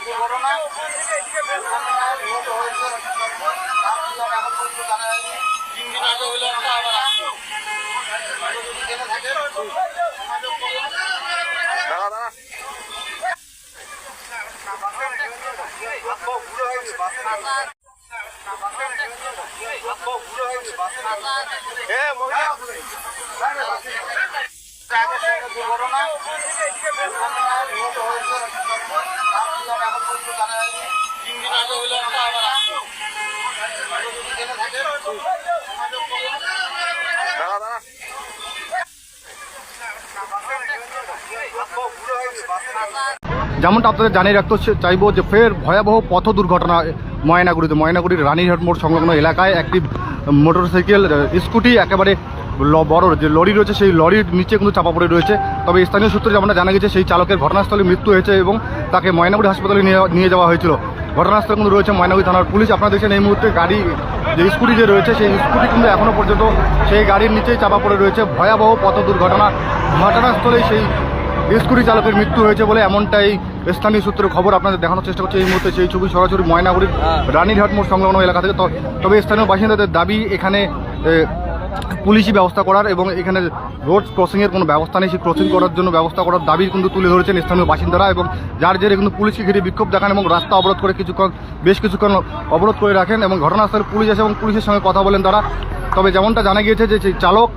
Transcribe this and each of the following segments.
দুর্ঘটনা তিন দিন আগে হইল আবার আসছে যেমনটা আপনাদের জানিয়ে রাখতে চাইব যে ফের ভয়াবহ পথ দুর্ঘটনা ময়নাগুড়িতে। ময়নাগুড়ির রানীরহাট মোড় সংলগ্ন এলাকায় একটি মোটরসাইকেল স্কুটি একেবারে বড় যে লরি রয়েছে সেই লরির নিচে কিন্তু চাপা পড়ে রয়েছে। তবে স্থানীয় সূত্রে যেমনটা জানা গেছে সেই চালকের ঘটনাস্থলে মৃত্যু হয়েছে এবং তাকে ময়নাগুড়ি হাসপাতালে নিয়ে নিয়ে যাওয়া হয়েছিল। ঘটনাস্থলে কিন্তু রয়েছে ময়নাগুড়ি থানার পুলিশ। আপনারা দেখছেন এই মুহূর্তে গাড়ি যে স্কুটি যে রয়েছে সেই স্কুটি কিন্তু এখনও পর্যন্ত সেই গাড়ির নিচেই চাপা পড়ে রয়েছে। ভয়াবহ পথ দুর্ঘটনা। ঘটনাস্থলেই সেই স্কুটি চালকের মৃত্যু হয়েছে বলে এমনটাই স্থানীয় সূত্রের খবর। আপনাদের দেখানোর চেষ্টা করছে এই মুহূর্তে সেই ছবি সরাসরি ময়নাগুড়ির রানীরহাট মোড় সংলগ্ন এলাকা থেকে। তবে স্থানীয় বাসিন্দাদের দাবি এখানে পুলিশি ব্যবস্থা করার এবং এখানে রোড ক্রসিংয়ের কোনো ব্যবস্থা নেই, সেই ক্রসিং করার জন্য ব্যবস্থা করার দাবি কিন্তু তুলে ধরেছেন স্থানীয় বাসিন্দারা এবং যার জেরে কিন্তু পুলিশকে ঘিরে বিক্ষোভ দেখান এবং রাস্তা অবরোধ করে কিছুক্ষণ, বেশ কিছুক্ষণ অবরোধ করে রাখেন এবং ঘটনাস্থলে পুলিশ আসে এবং পুলিশের সঙ্গে কথা বলেন তারা। তবে যেমনটা জানা গিয়েছে যে চালক,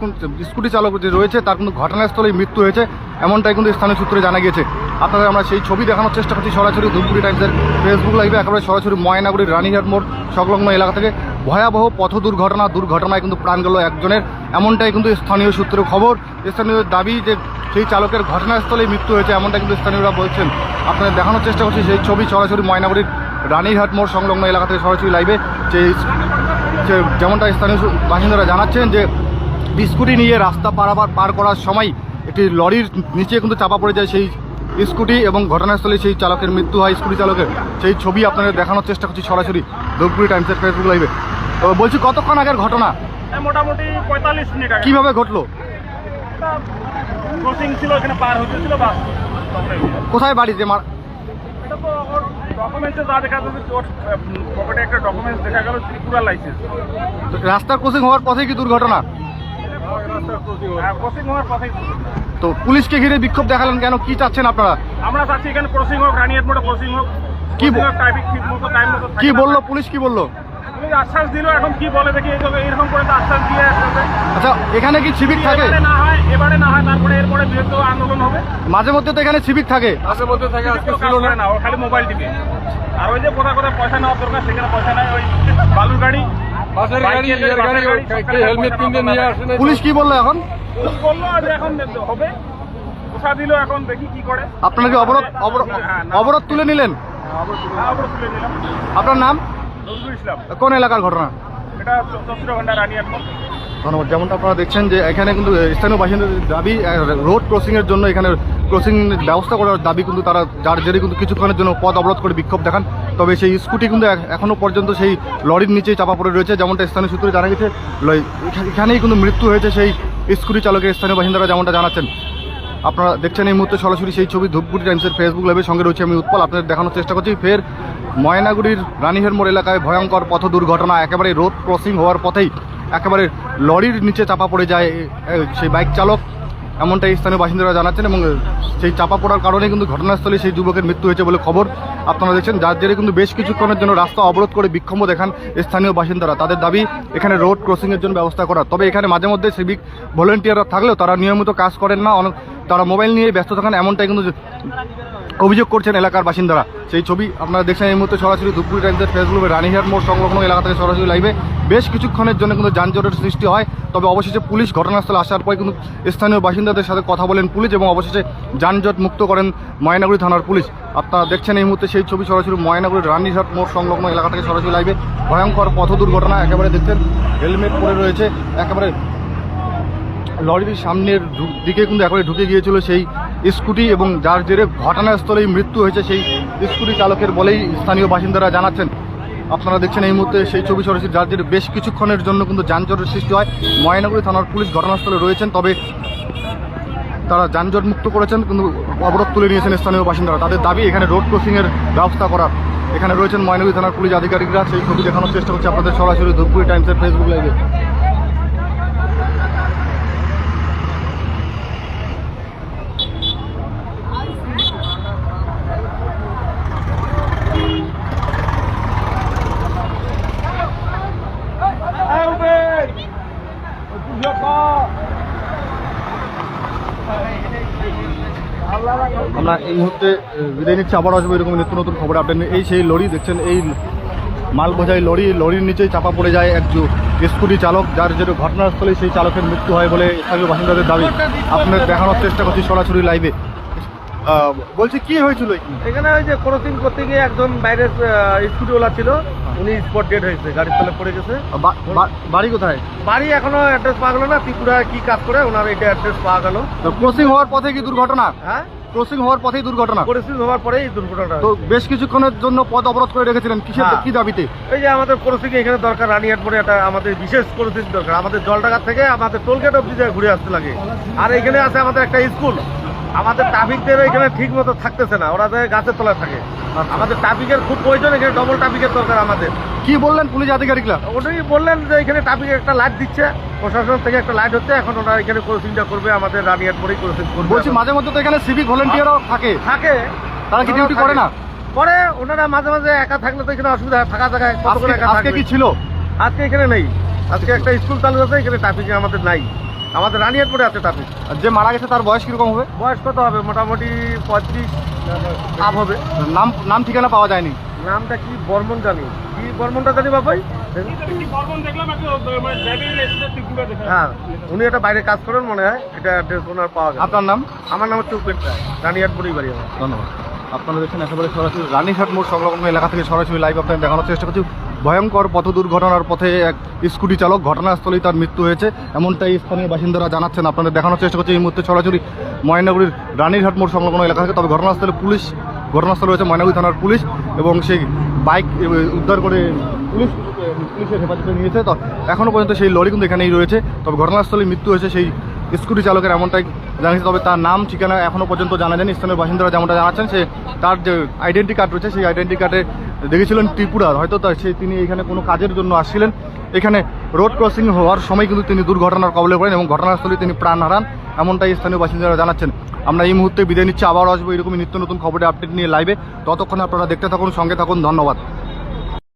স্কুটি চালক যে রয়েছে, তার কিন্তু ঘটনাস্থলেই মৃত্যু হয়েছে, এমনটাই কিন্তু স্থানীয় সূত্রে জানা গিয়েছে। আপনাদের আমরা সেই ছবি দেখানোর চেষ্টা করছি সরাসরি ধূপগুড়ি টাইমসের ফেসবুক লাইভে একেবারে সরাসরি ময়নাগুড়ির রানীহাট মোড় সংলগ্ন এলাকা থেকে। ভয়াবহ পথ দুর্ঘটনা, দুর্ঘটনায় কিন্তু প্রাণ গেল একজনের। এমনটাই কিন্তু স্থানীয় সূত্রের খবর। স্থানীয় দাবি যে সেই চালকের ঘটনাস্থলেই মৃত্যু হয়েছে এমনটা কিন্তু স্থানীয়রা বলছেন। আপনাদের দেখানোর চেষ্টা করছি সেই ছবি সরাসরি ময়নাগুড়ির রানীরহাট মোড় সংলগ্ন এলাকা থেকে সরাসরি লাইভে। যে যেমনটা স্থানীয় বাসিন্দারা জানাচ্ছেন যে স্কুটি নিয়ে রাস্তা পারাবার পার করার সময় একটি লরির নিচে কিন্তু চাপা পড়ে যায় সেই স্কুটি এবং ঘটনাস্থলে সেই চালকের মৃত্যু হয় স্কুটি চালকের। সেই ছবি আপনাদের দেখানোর চেষ্টা করছি সরাসরি ধূপগুড়ি টাইমসের ফেসবুক লাইভে তো বলছি কতক্ষণ আগের ঘটনা? মোটামুটি পঁয়তাল্লিশ মিনিট আগে। কীভাবে ঘটলো? ক্রসিং ছিল এখানে পার হতেছিল বাস কোথায় বাড়ি যে মার- এটা ডকুমেন্টসে যা দেখা যাচ্ছে ওর পকেটে একটা ডকুমেন্টস দেখা গেল ত্রিপুরা লাইসেন্স রাস্তার ক্রসিং হওয়ার পথে কি দুর্ঘটনা? হওয়ার পথেই তো পুলিশকে ঘিরে বিক্ষোভ দেখালেন কেন? কি চাচ্ছেন আপনারা? আমরা চাচ্ছি এখানে ক্রসিং হোক রানিয়ার মোড়ে ক্রসিং হোক। কি বল- ট্রাফিক ঠিক মতো টাইম মতো কি বলল পুলিশ? কি বলল? আশ্বাস দিল এখন কি বলে দেখি এরকম করে তো আশ্বাস দিয়ে আচ্ছা এখানে কি সিভিক থাকে? না হয় এবারে না হয় তারপরে এরপরে বৃহত্তর আন্দোলন হবে। মাঝে মধ্যে তো এখানে সিভিক থাকে। মাঝে মধ্যে থাকে আজকে ছিল না। ও খালি মোবাইল টিপে। আর ওই যে কোথাও কোথাও পয়সা নেওয়ার দরকার সেখানে পয়সা নাই ওই বালুর গাড়ি বাসের হেলমেট কিনতে নিয়ে পুলিশ কি বলল এখন? পুলিশ বলল যে এখন হবে। দিল এখন দেখি কি করে। আপনারা কি অবরোধ অবরোধ হ্যাঁ, অবরোধ তুলে নিলেন? হ্যাঁ, অবরোধ তুলে আপনার নাম? কোন এলাকার ঘটনা? ধন্যবাদ। যেমনটা আপনারা দেখছেন যে এখানে কিন্তু স্থানীয় বাসিন্দাদের দাবি রোড ক্রসিং এর জন্য এখানে ক্রসিং ব্যবস্থা করার দাবি কিন্তু তারা যার জেরে কিন্তু কিছুক্ষণের জন্য পথ অবরোধ করে বিক্ষোভ দেখান। তবে সেই স্কুটি কিন্তু এখ- এখনও পর্যন্ত সেই লরির নিচেই চাপা পড়ে রয়েছে। যেমনটা স্থানীয় সূত্রে জানা গেছে এখানেই কিন্তু মৃত্যু হয়েছে সেই স্কুটি চালকের স্থানীয় বাসিন্দারা যেমনটা জানাচ্ছেন। আপনারা দেখছেন এই মুহূর্তে সরাসরি সেই ছবি ধূপগুড়ি টাইমসের ফেসবুক লাইভের সঙ্গে রয়েছে। আমি উৎপল আপনাদের দেখানোর চেষ্টা করছি। ফের ময়নাগুড়ির রানীহের মোড় এলাকায় ভয়ঙ্কর পথ দুর্ঘটনা, একেবারে রোড ক্রসিং হওয়ার পথেই একেবারে লরির নিচে চাপা পড়ে যায় সেই বাইক চালক। এমনটাই স্থানীয় বাসিন্দারা জানাচ্ছেন এবং সেই চাপা পড়ার কারণে কিন্তু ঘটনাস্থলে সেই যুবকের মৃত্যু হয়েছে বলে খবর আপনারা দেখছেন। যার জেরে কিন্তু বেশ কিছুক্ষণের জন্য রাস্তা অবরোধ করে বিক্ষোভ দেখান স্থানীয় বাসিন্দারা। তাদের দাবি, এখানে রোড ক্রসিংয়ের জন্য ব্যবস্থা করা। তবে এখানে মাঝে মধ্যে সিভিক ভলেন্টিয়াররা থাকলেও তারা নিয়মিত কাজ করেন না। অনেক তারা মোবাইল নিয়ে ব্যস্ত থাকেন, এমনটাই কিন্তু অভিযোগ করছেন এলাকার বাসিন্দারা। সেই ছবি আপনারা দেখছেন এই মুহূর্তে সরাসরি ধূপগুড়ি টাইমসের ফেসবুকে রানীহাট মোড় সংলগ্ন এলাকা থেকে সরাসরি লাইভে বেশ কিছুক্ষণের জন্য কিন্তু যানজটের সৃষ্টি হয়, তবে অবশেষে পুলিশ ঘটনাস্থলে আসার পর কিন্তু স্থানীয় বাসিন্দাদের সাথে কথা বলেন পুলিশ এবং অবশেষে যানজট মুক্ত করেন ময়নাগুড়ি থানার পুলিশ। আপনারা দেখছেন এই মুহূর্তে সেই ছবি সরাসরি ময়নাগুড়ির রানীহাট মোড় সংলগ্ন এলাকা থেকে সরাসরি লাইভে ভয়ঙ্কর পথ দুর্ঘটনা একেবারে দেখছেন, হেলমেট পরে রয়েছে, একেবারে লরির সামনের দিকে কিন্তু একেবারে ঢুকে গিয়েছিল সেই স্কুটি এবং যার জেরে ঘটনাস্থলেই মৃত্যু হয়েছে সেই স্কুটি চালকের বলেই স্থানীয় বাসিন্দারা জানাচ্ছেন। আপনারা দেখছেন এই মুহূর্তে সেই ছবি সরাসরি, যার জেরে বেশ কিছুক্ষণের জন্য কিন্তু যানজটের সৃষ্টি হয়। ময়নাগুড়ি থানার পুলিশ ঘটনাস্থলে রয়েছেন, তবে তারা যানজট মুক্ত করেছেন, কিন্তু অবরোধ তুলে নিয়েছেন স্থানীয় বাসিন্দারা। তাদের দাবি, এখানে রোড ক্রসিংয়ের ব্যবস্থা করার। এখানে রয়েছেন ময়নাগুড়ি থানার পুলিশ আধিকারিকরা। সেই ছবি দেখানোর চেষ্টা করছে আপনাদের সরাসরি ধূপগুড়ি টাইমসের ফেসবুক লাইভে আমরা এই মুহূর্তে বিদায় নিচ্ছি। আবার আসব এরকম নিত্য নতুন খবর আপডেট। এই সেই লরি দেখছেন এই মাল বোঝাই লরি লরির নিচেই চাপা পড়ে যায় এক স্কুটি চালক যার যেটা ঘটনাস্থলে সেই চালকের মৃত্যু হয় বলে স্থানীয় বাসিন্দাদের দাবি। আপনার দেখানোর চেষ্টা করছি সরাসরি লাইভে বলছি কি হয়েছিল এখানে? ওই যে ক্রসিং করতে গিয়ে একজন বাইরের স্কুটিওয়ালা ছিল। উনি স্পট ডেড হয়েছে গাড়ির তলে পড়ে গেছে। বাড়ি কোথায়? বাড়ি এখনও অ্যাড্রেস পাওয়া গেল না ত্রিপুরায় কি কাজ করে ওনার এটা অ্যাড্রেস পাওয়া গেল। ক্রসিং হওয়ার পথে কি দুর্ঘটনা? হ্যাঁ? ক্রসিং হওয়ার পথেই দুর্ঘটনা। পরিস্থিতি হওয়ার পরে এই দুর্ঘটনাটা তো বেশ কিছুক্ষণের জন্য পথ অবরোধ করে রেখেছিলেন। কিসের হ্যাঁ। কি দাবিতে? এই যে আমাদের ক্রসিং এখানে দরকার রানিয়ার পরে একটা আমাদের বিশেষ ক্রসিং দরকার। আমাদের জলডাকার থেকে আমাদের টোলগেট অব্দি যায় ঘুরে আসতে লাগে। আর এখানে আছে আমাদের একটা স্কুল। আমাদের ট্রাফিকদের এখানে ঠিক মতো থাকতেছে না। ওরা যায় গাছের তলায় থাকে। আমাদের ট্রাফিকের খুব প্রয়োজন এখানে ডবল ট্রাফিকের দরকার আমাদের। কি বললেন পুলিশ আধিকারিকরা? ওটাই বললেন যে এখানে ট্রাফিকের একটা লাইট দিচ্ছে। প্রশাসন থেকে একটা লাইট হচ্ছে এখন ওরা এখানে ক্রসিংটা করবে আমাদের রানিয়ার পরেই ক্রসিং করবে। বলছি মাঝে মধ্যে তো এখানে সিভিক ভলেন্টিয়ারও থাকে। থাকে। তারা কি ডিউটি করে না? করে ওনারা মাঝে মাঝে একা থাকলে তো এখানে অসুবিধা হয় ফাঁকা জায়গায় কত করে আজকে কি ছিল? আজকে এখানে নেই। আজকে একটা স্কুল চালু আছে এখানে ট্রাফিক আমাদের নাই। আমাদের রানিয়ার পরে আছে ট্রাফিক আর যে মারা গেছে তার বয়স কীরকম হবে? বয়স কত হবে? মোটামুটি পঁয়ত্রিশ আপ হবে। নাম নাম ঠিকানা পাওয়া যায়নি। নামটা কি বর্মন জানি। কি বর্মনটা জানি বাবাই মানে হ্যাঁ উনি একটা বাইরে কাজ করেন মনে হয় এটা অ্যাড্রেস ওনার পাওয়া গেল। আপনার নাম? আমার নাম হচ্ছে উপেন রায় রানিয়ারপুরেই বাড়ি আমার। ধন্যবাদ। আপনারা দেখছেন একেবারে সরাসরি রানীঘাট মোড় সংলগ্ন এলাকা থেকে সরাসরি লাইভ আপনাদের দেখানোর চেষ্টা করছি। ভয়ঙ্কর পথ দুর্ঘটনার পথে এক স্কুটি চালক ঘটনাস্থলেই তার মৃত্যু হয়েছে। এমনটাই স্থানীয় বাসিন্দারা জানাচ্ছেন। আপনাদের দেখানোর চেষ্টা করছি এই মুহূর্তে সরাসরি ময়নাগুড়ির রানীরহাট মোড় সংলগ্ন এলাকা থেকে তবে ঘটনাস্থলে পুলিশ ঘটনাস্থলে রয়েছে ময়নাগুড়ি থানার পুলিশ এবং সেই বাইক উদ্ধার করে পুলিশ, পুলিশের হেফাজতে নিয়েছে। তো এখনও পর্যন্ত সেই লরি কিন্তু এখানেই রয়েছে। তবে ঘটনাস্থলে মৃত্যু হয়েছে সেই স্কুটি চালকের এমনটাই জানিয়েছে তবে তার নাম, ঠিকানা এখনও পর্যন্ত জানা যায়নি। স্থানীয় বাসিন্দারা যেমনটা জানাচ্ছেন, সে তার যে আইডেন্টি কার্ড রয়েছে, সেই আইডেন্টি কার্ডে দেখেছিলেন ত্রিপুরার। হয়তো তার সে তিনি এখানে কোনো কাজের জন্য আসছিলেন। এখানে রোড ক্রসিং হওয়ার সময় কিন্তু তিনি দুর্ঘটনার কবলে পড়েন এবং ঘটনাস্থলে তিনি প্রাণ হারান, এমনটাই স্থানীয় বাসিন্দারা জানাচ্ছেন। আমরা এই মুহূর্তে বিদায় নিচ্ছি আবার আসব এরকমই নিত্য নতুন খবরে আপডেট নিয়ে লাইভে ততক্ষণ আপনারা দেখতে থাকুন, সঙ্গে থাকুন, ধন্যবাদ।